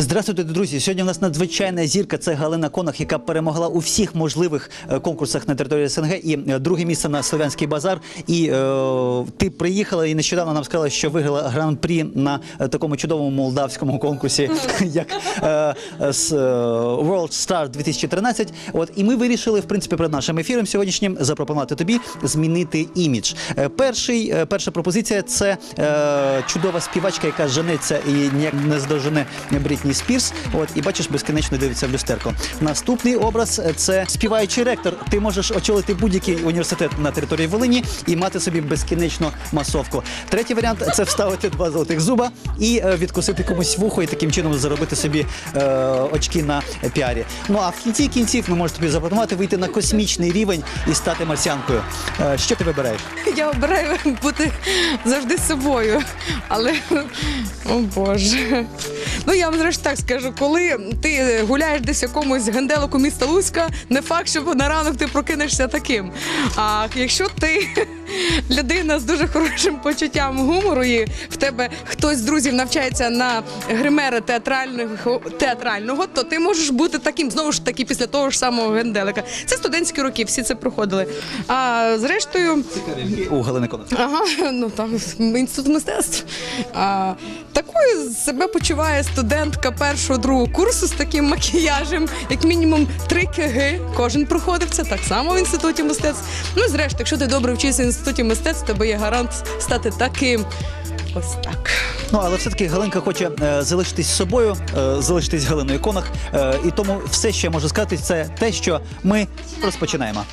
Здравствуйте, друзі. Сьогодні у нас надзвичайна зірка. Це Галина Конах, яка перемогла у всіх можливих е, конкурсах на території СНГ. І е, друге місце на Слов'янський базар. І е, ти приїхала і нещодавно нам сказала, що виграла гран-прі на е, такому чудовому молдавському конкурсі, як е, с- е, World Star 2013. От і ми вирішили, в принципі, перед нашим ефіром сьогоднішнім запропонувати тобі змінити імідж. Перший, перша пропозиція це е, чудова співачка, яка жениться і ніяк не здожене Брітні Спірс. От і бачиш, безкінечно дивиться в люстерко. Наступний образ е, це співаючий ректор. Ти можеш очолити будь-який університет на території Волині і мати собі безкінечну масовку. Третій варіант це вставити два золотих зуба і е, відкусити комусь вухо, і таким чином заробити собі е, очки на піарі. Ну а в кінці кінців ми можемо тобі запропонувати вийти на космічний рівень і стати марсіанкою. Е, що ти вибираєш? Я обираю бути завжди собою. Але о Боже. Ну я вам зрештою так скажу, коли ти гуляєш десь якомусь генделику міста Луцька, не факт, що на ранок ти прокинешся таким. А якщо ти людина з дуже хорошим почуттям гумору, і в тебе хтось з друзів навчається на гримера театрального, театрального, то ти можеш бути таким знову ж таки після того ж самого генделика. Це студентські роки, всі це проходили. А зрештою. У Галини. Ага, ну там інститут мистецтв. А, такою себе почуває студентка першого другого курсу з таким макіяжем, як мінімум 3 КГ. Кожен проходив це так само в інституті мистецтв. Ну зрештою, якщо ти добре вчишся інституті мистецтв, тебе є гарант стати таким. Ось так. Ну але все-таки Галинка хоче е, залишитись собою, е, залишитись Галиною Конах. Е, і тому все, що я можу сказати, це те, що ми розпочинаємо.